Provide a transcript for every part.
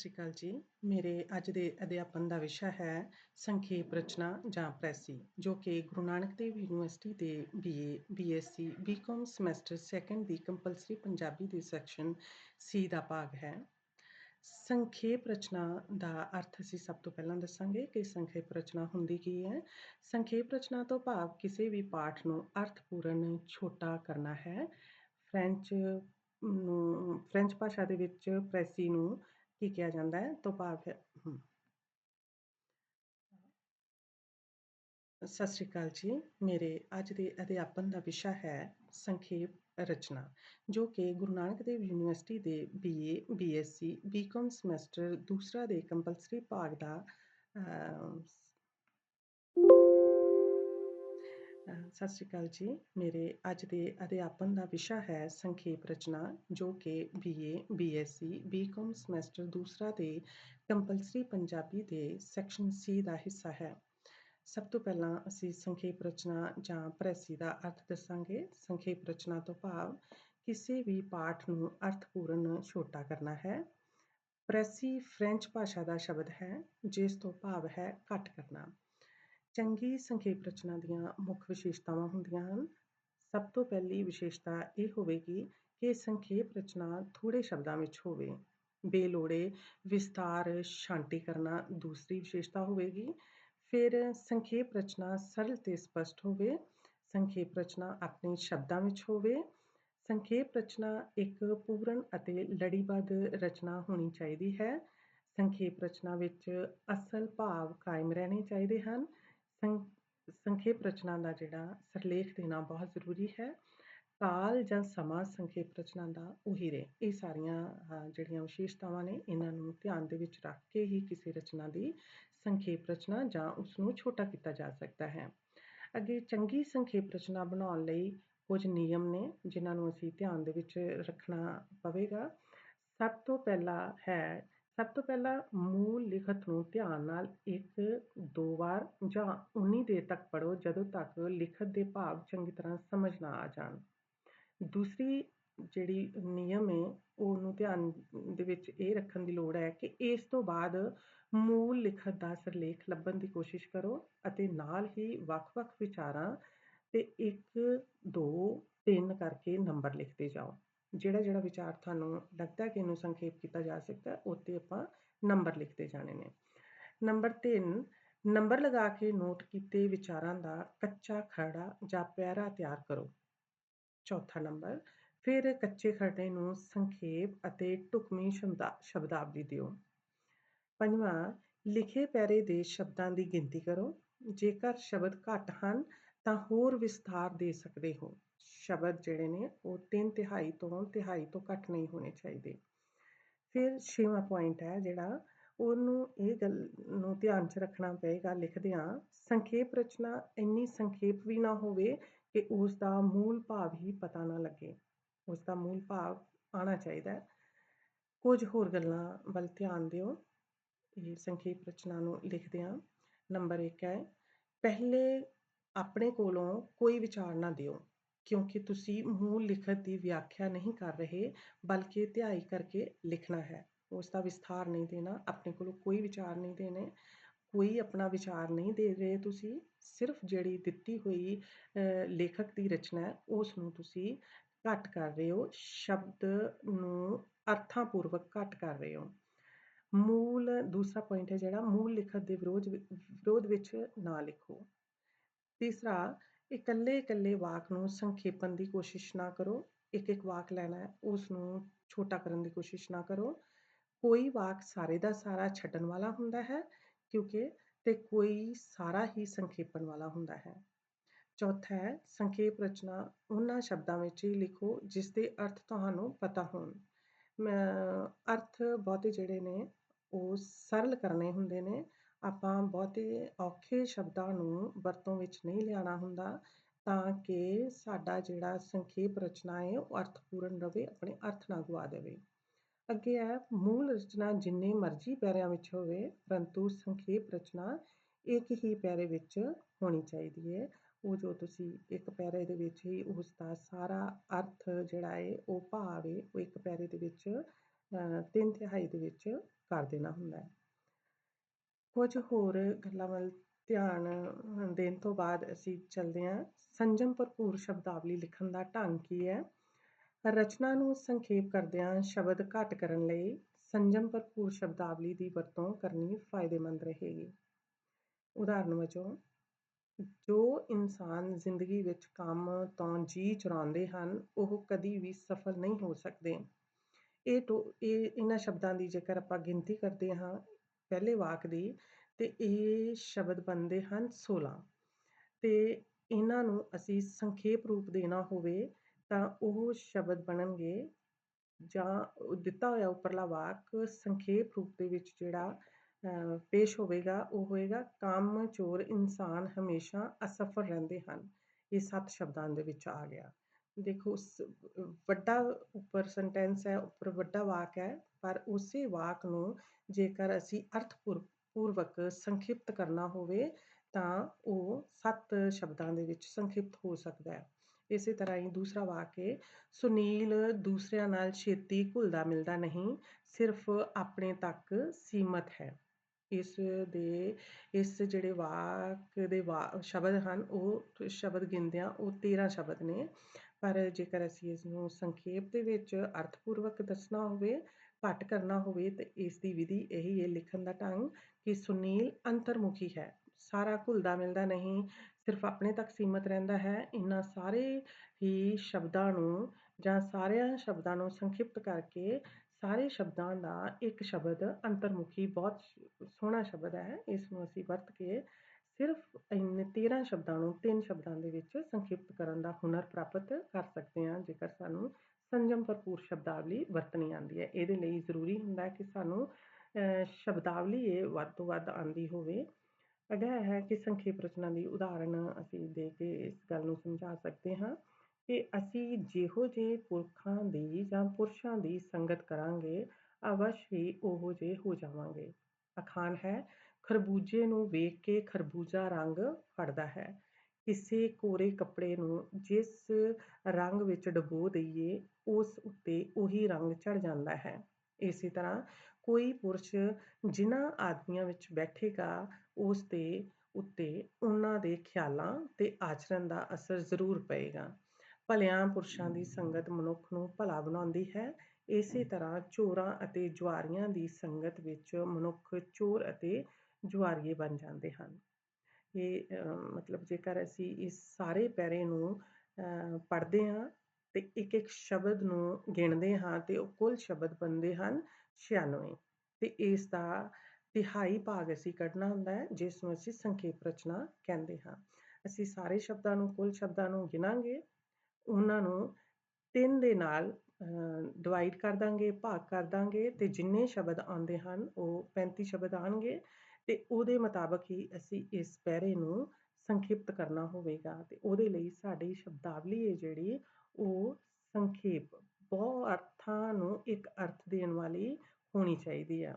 ਸ਼੍ਰੀ ਅਕਾਲ ਜੀ। ਮੇਰੇ ਅੱਜ ਦੇ ਅਧਿਆਪਨ ਦਾ ਵਿਸ਼ਾ ਹੈ ਸੰਖੇਪ ਰਚਨਾ ਜਾਂ ਪ੍ਰੈਸੀ, ਜੋ ਕਿ ਗੁਰੂ ਨਾਨਕ ਦੇਵ ਯੂਨੀਵਰਸਿਟੀ ਦੇ ਬੀਏ ਬੀਐਸਸੀ ਬੀਕਾਮ ਸਮੈਸਟਰ 2 ਦੀ ਕੰਪਲਸਰੀ ਪੰਜਾਬੀ ਦੇ ਸੈਕਸ਼ਨ ਸੀ ਦਾ ਭਾਗ ਹੈ। ਸੰਖੇਪ ਰਚਨਾ ਦਾ ਅਰਥ ਅਸੀਂ ਸਭ ਤੋਂ ਪਹਿਲਾਂ ਦੱਸਾਂਗੇ ਕਿ ਸੰਖੇਪ ਰਚਨਾ ਹੁੰਦੀ ਕੀ ਹੈ। ਸੰਖੇਪ ਰਚਨਾ ਤੋਂ ਭਾਵ ਕਿਸੇ ਵੀ ਪਾਠ ਨੂੰ ਅਰਥਪੂਰਨ ਛੋਟਾ ਕਰਨਾ ਹੈ। ਫ੍ਰੈਂਚ ਨੂੰ ਫ੍ਰੈਂਚ ਭਾਸ਼ਾ ਦੇ ਵਿੱਚ ਪ੍ਰੈਸੀ ਨੂੰ ਕੀ ਕਿਹਾ ਜਾਂਦਾ ਹੈ? ਤੋਂ ਭਾਵ ਹੈ। ਸਤਿ ਸ਼੍ਰੀ ਅਕਾਲ ਜੀ। ਮੇਰੇ ਅੱਜ ਦੇ ਅਧਿਆਪਨ ਦਾ ਵਿਸ਼ਾ ਹੈ ਸੰਖੇਪ ਰਚਨਾ, ਜੋ ਕਿ ਗੁਰੂ ਨਾਨਕ ਦੇਵ ਯੂਨੀਵਰਸਿਟੀ ਦੇ ਬੀਏ ਬੀਐਸਸੀ ਬੀਕਾਮ ਸਮੈਸਟਰ ਦੂਸਰਾ ਦੇ ਕੰਪਲਸਰੀ ਭਾਗ ਦਾ ਸਤਿ ਸ਼੍ਰੀ ਅਕਾਲ ਜੀ। ਮੇਰੇ ਅੱਜ ਦੇ ਅਧਿਆਪਨ ਦਾ ਵਿਸ਼ਾ ਹੈ ਸੰਖੇਪ ਰਚਨਾ, ਜੋ ਕਿ ਬੀਏ ਬੀਐਸਸੀ ਬੀਕਾਮ ਸਮੈਸਟਰ ਦੂਸਰਾ ਦੇ ਕੰਪਲਸਰੀ ਪੰਜਾਬੀ ਦੇ ਸੈਕਸ਼ਨ ਸੀ ਦਾ ਹਿੱਸਾ ਹੈ। ਸਭ ਤੋਂ ਪਹਿਲਾਂ ਅਸੀਂ ਸੰਖੇਪ ਰਚਨਾ ਜਾਂ ਪ੍ਰੈਸੀ ਦਾ ਅਰਥ ਦੱਸਾਂਗੇ। ਸੰਖੇਪ ਰਚਨਾ ਤੋਂ ਭਾਵ ਕਿਸੇ ਵੀ ਪਾਠ ਨੂੰ ਅਰਥਪੂਰਨ ਛੋਟਾ ਕਰਨਾ ਹੈ। ਪ੍ਰੈਸੀ ਫ੍ਰੈਂਚ ਭਾਸ਼ਾ ਦਾ ਸ਼ਬਦ ਹੈ, ਜਿਸ ਤੋਂ ਭਾਵ ਹੈ ਘੱਟ ਕਰਨਾ। ਚੰਗੀ ਸੰਖੇਪ ਰਚਨਾ ਦੀਆਂ ਮੁੱਖ ਵਿਸ਼ੇਸ਼ਤਾਵਾਂ ਹੁੰਦੀਆਂ ਹਨ। ਸਭ ਤੋਂ ਪਹਿਲੀ ਵਿਸ਼ੇਸ਼ਤਾ ਇਹ ਹੋਵੇਗੀ ਕਿ ਸੰਖੇਪ ਰਚਨਾ ਥੋੜੇ ਸ਼ਬਦਾਂ ਵਿੱਚ ਹੋਵੇ। ਬੇਲੋੜੇ ਵਿਸਤਾਰ ਸ਼ਾਂਤੀ ਕਰਨਾ ਦੂਸਰੀ ਵਿਸ਼ੇਸ਼ਤਾ ਹੋਵੇਗੀ। ਫਿਰ ਸੰਖੇਪ ਰਚਨਾ ਸਰਲ ਤੇ ਸਪਸ਼ਟ ਹੋਵੇ। ਸੰਖੇਪ ਰਚਨਾ ਆਪਣੇ ਸ਼ਬਦਾਂ ਵਿੱਚ ਹੋਵੇ। ਸੰਖੇਪ ਰਚਨਾ ਇੱਕ ਪੂਰਨ ਅਤੇ ਲੜੀਬੱਧ ਰਚਨਾ ਹੋਣੀ ਚਾਹੀਦੀ ਹੈ। ਸੰਖੇਪ ਰਚਨਾ ਵਿੱਚ ਅਸਲ ਭਾਵ ਕਾਇਮ ਰਹਿਣੇ ਚਾਹੀਦੇ ਹਨ। ਸੰ ਸੰਖੇਪ ਰਚਨਾ ਦਾ ਜਿਹੜਾ ਸਰਲੇਖ ਦੇਣਾ ਬਹੁਤ ਜ਼ਰੂਰੀ ਹੈ। ਕਾਲ ਜਾਂ ਸਮਾਂ ਸੰਖੇਪ ਰਚਨਾ ਦਾ ਉਹੀ ਰਹੇ। ਇਹ ਸਾਰੀਆਂ ਜਿਹੜੀਆਂ ਵਿਸ਼ੇਸ਼ਤਾਵਾਂ ਨੇ, ਇਹਨਾਂ ਨੂੰ ਧਿਆਨ ਦੇ ਵਿੱਚ ਰੱਖ ਕੇ ਹੀ ਕਿਸੇ ਰਚਨਾ ਦੀ ਸੰਖੇਪ ਰਚਨਾ ਜਾਂ ਉਸ ਨੂੰ ਛੋਟਾ ਕੀਤਾ ਜਾ ਸਕਦਾ ਹੈ। ਅੱਗੇ ਚੰਗੀ ਸੰਖੇਪ ਰਚਨਾ ਬਣਾਉਣ ਲਈ ਕੁਝ ਨਿਯਮ ਨੇ, ਜਿਨ੍ਹਾਂ ਨੂੰ ਅਸੀਂ ਧਿਆਨ ਦੇ ਵਿੱਚ ਰੱਖਣਾ ਪਵੇਗਾ। ਸਭ ਤੋਂ ਪਹਿਲਾ ਹੈ ਸਭ ਤੋਂ ਪਹਿਲਾਂ ਮੂਲ ਲਿਖਤ ਨੂੰ ਧਿਆਨ ਨਾਲ ਇੱਕ, ਦੋ ਵਾਰ ਜਾਂ ਉਨੀ ਦੇਰ ਤੱਕ ਪੜ੍ਹੋ ਜਦੋਂ ਤੱਕ ਲਿਖਤ ਦੇ ਭਾਵ ਚੰਗੀ ਤਰ੍ਹਾਂ ਸਮਝ ਨਾ ਆ ਜਾਣ। ਦੂਸਰੀ ਜਿਹੜੀ ਨਿਯਮ ਹੈ ਉਹਨੂੰ ਧਿਆਨ ਦੇ ਵਿੱਚ ਇਹ ਰੱਖਣ ਦੀ ਲੋੜ ਹੈ ਕਿ ਇਸ ਤੋਂ ਬਾਅਦ ਮੂਲ ਲਿਖਤ ਦਾ ਸਿਰਲੇਖ ਲੱਭਣ ਦੀ ਕੋਸ਼ਿਸ਼ ਕਰੋ ਅਤੇ ਨਾਲ ਹੀ ਵੱਖ-ਵੱਖ ਵਿਚਾਰਾਂ ਤੇ 1 2 3 ਕਰਕੇ ਨੰਬਰ ਲਿਖਦੇ ਜਾਓ। ਜਿਹੜਾ ਜਿਹੜਾ ਵਿਚਾਰ ਤੁਹਾਨੂੰ ਲੱਗਦਾ ਕਿ ਇਹਨੂੰ ਸੰਖੇਪ ਕੀਤਾ ਜਾ ਸਕਦਾ ਉੱਤੇ ਆਪਾਂ ਨੰਬਰ ਲਿਖਦੇ ਜਾਣੇ ਨੇ। ਨੰਬਰ 3 ਨੰਬਰ ਲਗਾ ਕੇ ਨੋਟ ਕੀਤੇ ਵਿਚਾਰਾਂ ਦਾ ਕੱਚਾ ਖਰੜਾ ਜਾਂ ਪੈਰਾ ਤਿਆਰ ਕਰੋ। ਚੌਥਾ ਨੰਬਰ, ਫਿਰ ਕੱਚੇ ਖਰੜੇ ਨੂੰ ਸੰਖੇਪ ਅਤੇ ਟੁਕਮੀ ਸ਼ਬਦਾਵਲੀ ਦਿਓ। ਪੰਜਵਾਂ, ਲਿਖੇ ਪੈਰੇ ਦੇ ਸ਼ਬਦਾਂ ਦੀ ਗਿਣਤੀ ਕਰੋ। ਜੇਕਰ ਸ਼ਬਦ ਘੱਟ ਹਨ ਤਾਂ ਹੋਰ ਵਿਸਥਾਰ ਦੇ ਸਕਦੇ ਹੋ। ਸ਼ਬਦ ਜਿਹੜੇ ਨੇ, ਉਹ ਤਿੰਨ ਤਿਹਾਈ ਤੋਂ ਤਿਹਾਈ ਤੋਂ ਘੱਟ ਨਹੀਂ ਹੋਣੇ ਚਾਹੀਦੇ। ਫਿਰ ਛੇਵਾਂ ਪੁਆਇੰਟ ਹੈ ਜਿਹੜਾ, ਉਹਨੂੰ ਇਹ ਗੱਲ ਨੂੰ ਧਿਆਨ 'ਚ ਰੱਖਣਾ ਪਏਗਾ ਲਿਖਦਿਆਂ, ਸੰਖੇਪ ਰਚਨਾ ਇੰਨੀ ਸੰਖੇਪ ਵੀ ਨਾ ਹੋਵੇ ਕਿ ਉਸ ਦਾ ਮੂਲ ਭਾਵ ਹੀ ਪਤਾ ਨਾ ਲੱਗੇ। ਉਸ ਦਾ ਮੂਲ ਭਾਵ ਆਣਾ ਚਾਹੀਦਾ ਹੈ। ਕੁਝ ਹੋਰ ਗੱਲਾਂ ਵੱਲ ਧਿਆਨ ਦਿਓ। ਇਹ ਸੰਖੇਪ ਰਚਨਾ ਨੂੰ ਲਿਖਦਿਆਂ ਨੰਬਰ 1 ਹੈ, ਪਹਿਲੇ ਆਪਣੇ ਕੋਲੋਂ ਕੋਈ ਵਿਚਾਰ ਨਾ ਦਿਓ। ਕਿਉਂਕਿ ਤੁਸੀਂ ਮੂਲ ਲਿਖਤ ਦੀ ਵਿਆਖਿਆ ਨਹੀਂ ਕਰ ਰਹੇ, ਬਲਕਿ ਧਿਆਈ ਕਰਕੇ ਲਿਖਣਾ ਹੈ। ਉਸ ਦਾ ਵਿਸਥਾਰ ਨਹੀਂ ਦੇਣਾ, ਆਪਣੇ ਕੋਲੋਂ ਕੋਈ ਵਿਚਾਰ ਨਹੀਂ ਦੇਣੇ, ਕੋਈ ਆਪਣਾ ਵਿਚਾਰ ਨਹੀਂ ਦੇ ਰਹੇ ਤੁਸੀਂ, ਸਿਰਫ ਜਿਹੜੀ ਦਿੱਤੀ ਹੋਈ ਲੇਖਕ ਦੀ ਰਚਨਾ ਹੈ, ਉਸ ਨੂੰ ਤੁਸੀਂ ਘੱਟ ਕਰ ਰਹੇ ਹੋ, ਸ਼ਬਦ ਨੂੰ ਅਰਥਾਂ ਪੂਰਵਕ ਘੱਟ ਕਰ ਰਹੇ ਹੋ। ਮੂਲ, ਦੂਸਰਾ ਪੁਆਇੰਟ ਹੈ ਜਿਹੜਾ, ਮੂਲ ਲਿਖਤ ਦੇ ਵਿਰੋਧ ਵਿਰੋਧ ਵਿੱਚ ਨਾ ਲਿਖੋ। ਤੀਸਰਾ ਇਕੱਲੇ ਇਕੱਲੇ ਵਾਕ ਨੂੰ ਸੰਖੇਪਣ ਦੀ ਕੋਸ਼ਿਸ਼ ਨਾ ਕਰੋ। ਇੱਕ ਇੱਕ ਵਾਕ ਲੈਣਾ ਹੈ, ਉਸ ਨੂੰ ਛੋਟਾ ਕਰਨ ਦੀ ਕੋਸ਼ਿਸ਼ ਨਾ ਕਰੋ। ਕੋਈ ਵਾਕ ਸਾਰੇ ਦਾ ਸਾਰਾ ਛੱਡਣ ਵਾਲਾ ਹੁੰਦਾ ਹੈ, ਕਿਉਂਕਿ ਤੇ ਕੋਈ ਸਾਰਾ ਹੀ ਸੰਖੇਪਣ ਵਾਲਾ ਹੁੰਦਾ ਹੈ। ਚੌਥਾ ਹੈ, ਸੰਖੇਪ ਰਚਨਾ, ਉਹਨਾਂ ਸ਼ਬਦਾਂ ਵਿੱਚ ਹੀ ਲਿਖੋ, ਜਿਸ ਦੇ ਅਰਥ ਤੁਹਾਨੂੰ ਪਤਾ ਹੋਣ। ਅਰਥ ਬਹੁਤੇ ਜਿਹੜੇ ਨੇ, ਉਹ ਸਰਲ ਕਰਨੇ ਹੁੰਦੇ ਨੇ। ਆਪਾਂ ਬਹੁਤੇ ਔਖੇ ਸ਼ਬਦਾਂ ਨੂੰ ਵਰਤੋਂ ਵਿੱਚ ਨਹੀਂ ਲਿਆਉਣਾ ਹੁੰਦਾ, ਤਾਂ ਕਿ ਸਾਡਾ ਜਿਹੜਾ ਸੰਖੇਪ ਰਚਨਾ ਹੈ, ਉਹ ਅਰਥਪੂਰਨ ਰਹੇ ਆਪਣੇ ਅਰਥ ਨਾ ਗਵਾ ਦੇਵੇ। ਅੱਗੇ ਹੈ, ਮੂਲ ਰਚਨਾ ਜਿੰਨੇ ਮਰਜ਼ੀ ਪੈਰਿਆਂ ਵਿੱਚ ਹੋਵੇ, ਪਰੰਤੂ ਸੰਖੇਪ ਰਚਨਾ ਇੱਕ ਹੀ ਪੈਰੇ ਵਿੱਚ ਹੋਣੀ ਚਾਹੀਦੀ ਹੈ। ਉਹ ਜੋ ਤੁਸੀਂ ਇੱਕ ਪੈਰੇ ਦੇ ਵਿੱਚ ਹੀ ਉਸ ਦਾ ਸਾਰਾ ਅਰਥ ਜਿਹੜਾ ਹੈ, ਉਹ ਭਾਵ ਹੈ, ਉਹ ਇੱਕ ਪੈਰੇ ਦੇ ਵਿੱਚ ਤਿੰਨ ਤਿਹਾਈ ਦੇ ਵਿੱਚ ਕਰ ਦੇਣਾ ਹੁੰਦਾ ਹੈ। ਕੁਝ ਹੋਰ ਗੱਲਾਂ ਵੱਲ ਧਿਆਨ ਦੇਣ ਤੋਂ ਬਾਅਦ ਅਸੀਂ ਚੱਲਦੇ ਹਾਂ। ਸੰਜਮ ਭਰਪੂਰ ਸ਼ਬਦਾਵਲੀ ਲਿਖਣ ਦਾ ਢੰਗ ਕੀ ਹੈ? ਰਚਨਾ ਨੂੰ ਸੰਖੇਪ ਕਰਦਿਆਂ ਸ਼ਬਦ ਘੱਟ ਕਰਨ ਲਈ। ਸੰਜਮ ਭਰਪੂਰ ਸ਼ਬਦਾਵਲੀ ਦੀ ਵਰਤੋਂ ਕਰਨੀ ਫਾਇਦੇਮੰਦ ਰਹੇਗੀ। ਉਦਾਹਰਨ ਵਜੋਂ, ਜੋ ਇਨਸਾਨ ਜ਼ਿੰਦਗੀ ਵਿੱਚ ਕੰਮ ਤੋਂ ਜੀ ਚੁਰਾਉਂਦੇ ਹਨ, ਉਹ ਕਦੀ ਵੀ ਸਫਲ ਨਹੀਂ ਹੋ ਸਕਦੇ। ਇਹ ਤੋਂ, ਇਹ, ਇਹਨਾਂ ਸ਼ਬਦਾਂ ਦੀ ਜੇਕਰ ਆਪਾਂ ਗਿਣਤੀ ਕਰਦੇ ਹਾਂ ਪਹਿਲੇ ਵਾਕ ਦੀ ਤੇ ਇਹ ਸ਼ਬਦ ਬਣਦੇ ਹਨ 16 ਤੇ ਇਹਨਾਂ ਨੂੰ ਅਸੀਂ ਸੰਖੇਪ ਰੂਪ ਦੇਣਾ ਹੋਵੇ ਤਾਂ ਉਹ ਸ਼ਬਦ ਬਣਨਗੇ ਜਾਂ ਦਿੱਤਾ ਹੋਇਆ ਉੱਪਰਲਾ ਵਾਕ ਸੰਖੇਪ ਰੂਪ ਦੇ ਵਿੱਚ ਜਿਹੜਾ ਪੇਸ਼ ਹੋਵੇਗਾ, ਉਹ ਹੋਏਗਾ ਕੰਮ, ਚੋਰ, ਇਨਸਾਨ ਹਮੇਸ਼ਾ ਅਸਫਲ ਰਹਿੰਦੇ ਹਨ। ਇਹ ਸੱਤ ਸ਼ਬਦਾਂ ਦੇ ਵਿੱਚ ਆ ਗਿਆ। ਦੇਖੋ ਵੱਡਾ ਉੱਪਰ ਸੈਂਟੈਂਸ ਹੈ, ਉੱਪਰ ਵੱਡਾ ਵਾਕ ਹੈ, ਪਰ ਉਸੇ ਵਾਕ ਨੂੰ ਜੇਕਰ ਅਸੀਂ ਅਰਥਪੂਰਵਕ ਸੰਖਿਪਤ ਕਰਨਾ ਹੋਵੇ, ਤਾਂ ਉਹ ਸੱਤ ਸ਼ਬਦਾਂ ਦੇ ਵਿੱਚ ਸੰਖਿਪਤ ਹੋ ਸਕਦਾ ਹੈ। ਇਸੇ ਤਰ੍ਹਾਂ ਹੀ ਦੂਸਰਾ ਵਾਕ ਹੈ ਸੁਨੀਲ ਦੂਸਰਿਆਂ ਨਾਲ ਛੇਤੀ ਘੁਲਦਾ ਮਿਲਦਾ ਨਹੀਂ, ਸਿਰਫ ਆਪਣੇ ਤੱਕ ਸੀਮਤ ਹੈ। ਇਸ ਦੇ, ਇਸ ਜਿਹੜੇ ਵਾਕ ਦੇ ਵਾ, ਸ਼ਬਦ ਹਨ, ਉਹ ਸ਼ਬਦ ਗਿਣਦਿਆਂ ਉਹ 13 ਸ਼ਬਦ ਨੇ। ਪਰ ਜੇਕਰ ਅਸੀਂ ਇਸ ਨੂੰ ਸੰਖੇਪ ਦੇ ਵਿੱਚ ਅਰਥਪੂਰਵਕ ਦੱਸਣਾ ਹੋਵੇ, ਘੱਟ ਕਰਨਾ ਹੋਵੇ, ਤਾਂ ਇਸ ਦੀ ਵਿਧੀ ਇਹੀ ਹੈ ਲਿਖਣ ਦਾ ਢੰਗ ਕਿ ਸੁਨੀਲ ਅੰਤਰਮੁਖੀ ਹੈ। ਸਾਰਾ ਘੁਲਦਾ ਮਿਲਦਾ ਨਹੀਂ, ਸਿਰਫ ਆਪਣੇ ਤੱਕ ਸੀਮਤ ਰਹਿੰਦਾ ਹੈ। ਇਹਨਾਂ ਸਾਰੇ ਹੀ ਸ਼ਬਦਾਂ ਨੂੰ ਜਾਂ ਸਾਰਿਆਂ ਸ਼ਬਦਾਂ ਨੂੰ ਸੰਖਿਪਤ ਕਰਕੇ ਸਾਰੇ ਸ਼ਬਦਾਂ ਦਾ ਇੱਕ ਸ਼ਬਦ ਅੰਤਰਮੁਖੀ ਬਹੁਤ ਸੋਹਣਾ ਸ਼ਬਦ ਹੈ। ਇਸ ਨੂੰ ਅਸੀਂ ਵਰਤ ਕੇ ਸਿਰਫ ਇੰਨੇ 13 ਸ਼ਬਦਾਂ ਨੂੰ ਤਿੰਨ ਸ਼ਬਦਾਂ ਦੇ ਵਿੱਚ ਸੰਖਿਪਤ ਕਰਨ ਦਾ ਹੁਨਰ ਪ੍ਰਾਪਤ ਕਰ ਸਕਦੇ ਹਾਂ, ਜੇਕਰ ਸਾਨੂੰ ਸੰਜਮ ਭਰਪੂਰ ਸ਼ਬਦਾਵਲੀ ਵਰਤਣੀ ਆਉਂਦੀ ਹੈ। ਇਹਦੇ ਲਈ ਜ਼ਰੂਰੀ ਹੁੰਦਾ ਹੈ ਕਿ ਸਾਨੂੰ ਸ਼ਬਦਾਵਲੀ ਇਹ ਵੱਧ ਤੋਂ ਵੱਧ ਆਂਦੀ ਹੋਵੇ। ਅਗਰ ਹੈ ਕਿ ਸੰਖੇਪ ਰਚਨਾ ਦੀ ਉਦਾਹਰਣ ਅਸੀਂ ਦੇ ਕੇ ਇਸ ਗੱਲ ਨੂੰ ਸਮਝਾ ਸਕਦੇ ਹਾਂ ਕਿ ਅਸੀਂ ਜਿਹੋ ਜਿਹੇ ਪੁਰਖਾਂ ਦੀ ਜਾਂ ਪੁਰਸ਼ਾਂ ਦੀ ਸੰਗਤ ਕਰਾਂਗੇ, ਅਵਸ਼ ਹੀ ਉਹੋ ਜਿਹੇ ਹੋ ਜਾਵਾਂਗੇ। ਅਖਾਣ ਹੈ। ਖਰਬੂਜੇ ਨੂੰ ਵੇਖ ਕੇ ਖਰਬੂਜਾ ਰੰਗ ਫੜਦਾ ਹੈ। ਕਿਸੇ ਕੋਰੇ ਕੱਪੜੇ ਨੂੰ ਜਿਸ ਰੰਗ ਵਿੱਚ ਡਬੋ ਦਈਏ, ਉਸ ਉੱਤੇ ਉਹੀ ਰੰਗ ਚੜ ਜਾਂਦਾ ਹੈ। ਇਸੇ ਤਰ੍ਹਾਂ ਕੋਈ ਪੁਰਸ਼ ਜਿਨ੍ਹਾਂ ਆਦਮੀਆਂ ਵਿੱਚ ਬੈਠੇਗਾ, ਉਸ ਦੇ ਉੱਤੇ ਉਹਨਾਂ ਦੇ ਖਿਆਲਾਂ ਤੇ ਆਚਰਣ ਦਾ ਅਸਰ ਜ਼ਰੂਰ ਪਏਗਾ। ਭਲਿਆਂ ਪੁਰਸ਼ਾਂ ਦੀ ਸੰਗਤ ਮਨੁੱਖ ਨੂੰ ਭਲਾ ਬਣਾਉਂਦੀ ਹੈ। ਇਸੇ ਤਰ੍ਹਾਂ ਚੋਰਾਂ ਅਤੇ ਜੁਆਰੀਆਂ ਦੀ ਸੰਗਤ ਵਿੱਚ ਮਨੁੱਖ ਚੋਰ ਅਤੇ ਜੁਆਰੀਏ ਬਣ ਜਾਂਦੇ ਹਨ। ਇਹ ਮਤਲਬ ਜੇਕਰ ਅਸੀਂ ਇਸ ਸਾਰੇ ਪੈਰੇ ਨੂੰ ਪੜ੍ਹਦੇ ਹਾਂ ਤੇ ਇੱਕ ਇੱਕ ਸ਼ਬਦ ਨੂੰ ਗਿਣਦੇ ਹਾਂ ਤੇ ਉਹ ਕੁੱਲ ਸ਼ਬਦ ਬਣਦੇ ਹਨ 96 ਤੇ ਇਸ ਦਾ ਤਿਹਾਈ ਭਾਗ ਅਸੀਂ ਕੱਢਣਾ ਹੁੰਦਾ ਹੈ, ਜਿਸ ਨੂੰ ਅਸੀਂ ਸੰਖੇਪ ਰਚਨਾ ਕਹਿੰਦੇ ਹਾਂ। ਅਸੀਂ ਸਾਰੇ ਸ਼ਬਦਾਂ ਨੂੰ, ਕੁੱਲ ਸ਼ਬਦਾਂ ਨੂੰ ਗਿਣਾਂਗੇ। ਉਹਨਾਂ ਨੂੰ ਤਿੰਨ ਦੇ ਨਾਲ ਡਿਵਾਈਡ ਕਰ ਦਾਂਗੇ, ਭਾਗ ਕਰ ਦਾਂਗੇ ਤੇ ਜਿੰਨੇ ਸ਼ਬਦ ਆਉਂਦੇ ਹਨ, ਉਹ 35 ਸ਼ਬਦ ਆਣਗੇ ਤੇ ਉਹਦੇ ਮੁਤਾਬਕ ਹੀ ਅਸੀਂ ਇਸ ਪੈਰੇ ਨੂੰ ਸੰਖਿਪਤ ਕਰਨਾ ਹੋਵੇਗਾ ਤੇ ਉਹਦੇ ਲਈ ਸਾਡੀ ਸ਼ਬਦਾਵਲੀ ਹੈ ਜਿਹੜੀ, ਉਹ ਸੰਖੇਪ, ਬਹੁ ਅਰਥਾਂ ਨੂੰ ਇੱਕ ਅਰਥ ਦੇਣ ਵਾਲੀ ਹੋਣੀ ਚਾਹੀਦੀ ਆ।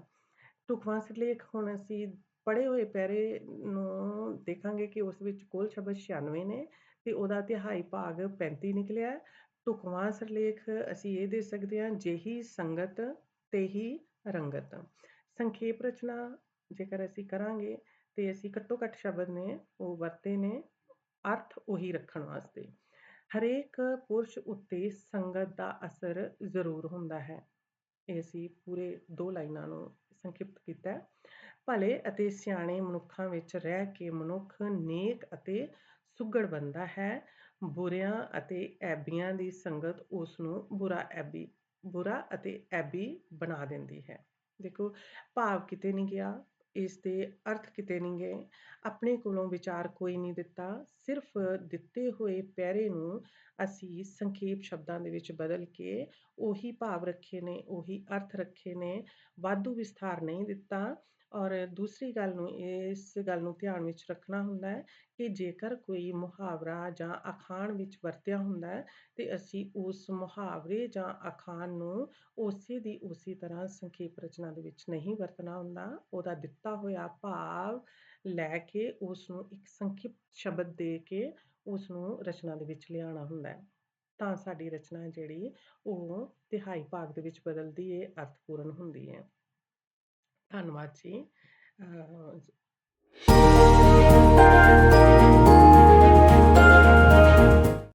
ਟੁਕਵਾਂ ਸਿਰਲੇਖ, ਹੁਣ ਅਸੀਂ ਪੜੇ ਹੋਏ ਪੈਰੇ ਨੂੰ ਦੇਖਾਂਗੇ ਕਿ ਉਸ ਵਿੱਚ ਕੁੱਲ ਸ਼ਬਦ 96 ਨੇ ਤੇ ਉਹਦਾ ਤਿਹਾਈ ਭਾਗ 35 ਨਿਕਲਿਆ ਢੁਕਵਾਂ ਸਰਲੇਖ, ਅਸੀਂ ਇਹ ਦੇ ਸਕਦੇ ਹਾਂ ਜਿਹੀ ਸੰਗਤ ਤੇਹੀ ਰੰਗਤ। ਸੰਖੇਪ ਰਚਨਾ ਜੇਕਰ ਅਸੀਂ ਕਰਾਂਗੇ ਤੇ ਅਸੀਂ ਘੱਟੋ ਘੱਟ ਸ਼ਬਦ ਨੇ, ਉਹ ਵਰਤੇ ਨੇ, ਅਰਥ ਉਹੀ ਰੱਖਣ ਵਾਸਤੇ। ਹਰੇਕ ਪੁਰਸ਼ ਉੱਤੇ ਸੰਗਤ ਦਾ ਅਸਰ ਜ਼ਰੂਰ ਹੁੰਦਾ ਹੈ। ਇਹ ਅਸੀਂ ਪੂਰੇ ਦੋ ਲਾਈਨਾਂ ਨੂੰ ਸੰਖਿਪਤ ਕੀਤਾ ਭਲੇ ਅਤੇ ਸਿਆਣੇ ਮਨੁੱਖਾਂ ਵਿੱਚ ਰਹਿ ਕੇ ਮਨੁੱਖ ਨੇਕ ਅਤੇ ਸੁਗੜ ਬੰਦਾ ਹੈ। ਬੁਰਿਆਂ ਅਤੇ ਐਬੀਆਂ ਦੀ ਸੰਗਤ ਉਸ ਨੂੰ ਬੁਰਾ ਐਬੀ, ਬੁਰਾ ਅਤੇ ਐਬੀ ਬਣਾ ਦਿੰਦੀ ਹੈ। ਦੇਖੋ, ਭਾਵ ਕਿਤੇ ਨਹੀਂ ਗਿਆ, ਇਸ ਦੇ ਅਰਥ ਕਿਤੇ ਨਹੀਂ ਗਏ। ਆਪਣੇ ਕੋਲੋਂ ਵਿਚਾਰ ਕੋਈ ਨਹੀਂ ਦਿੱਤਾ। ਸਿਰਫ ਦਿੱਤੇ ਹੋਏ ਪੈਰੇ ਨੂੰ ਅਸੀਂ ਸੰਖੇਪ ਸ਼ਬਦਾਂ ਦੇ ਵਿੱਚ ਬਦਲ ਕੇ ਉਹੀ ਭਾਵ ਰੱਖੇ ਨੇ, ਉਹੀ ਅਰਥ ਰੱਖੇ ਨੇ। ਵਾਧੂ ਵਿਸਥਾਰ ਨਹੀਂ ਦਿੱਤਾ। ਔਰ ਦੂਸਰੀ ਗੱਲ ਨੂੰ ਇਸ ਗੱਲ ਨੂੰ ਧਿਆਨ ਵਿੱਚ ਰੱਖਣਾ ਹੁੰਦਾ ਹੈ ਕਿ ਜੇਕਰ ਕੋਈ ਮੁਹਾਵਰਾ ਜਾਂ ਅਖਾਣ ਵਿੱਚ ਵਰਤਿਆ ਹੁੰਦਾ ਹੈ ਤੇ ਅਸੀਂ ਉਸ ਮੁਹਾਵਰੇ ਜਾਂ ਅਖਾਣ ਨੂੰ ਉਸੇ ਦੀ ਉਸੇ ਤਰ੍ਹਾਂ ਸੰਖੇਪ ਰਚਨਾ ਦੇ ਵਿੱਚ ਨਹੀਂ ਵਰਤਣਾ ਹੁੰਦਾ ਉਹਦਾ ਦਿੱਤਾ ਹੋਇਆ ਭਾਵ ਲੈ ਕੇ ਉਸ ਨੂੰ ਇੱਕ ਸੰਖਿਪਤ ਸ਼ਬਦ ਦੇ ਕੇ ਉਸ ਨੂੰ ਰਚਨਾ ਦੇ ਵਿੱਚ ਲਿਆਉਣਾ ਹੁੰਦਾ ਹੈ ਤਾਂ ਸਾਡੀ ਰਚਨਾ ਜਿਹੜੀ ਉਹ ਤਿਹਾਈ ਭਾਗ ਦੇ ਵਿੱਚ ਬਦਲਦੀ ਏ, ਅਰਥਪੂਰਨ ਹੁੰਦੀ ਹੈ। ਧੰਨਵਾਦ ਜੀ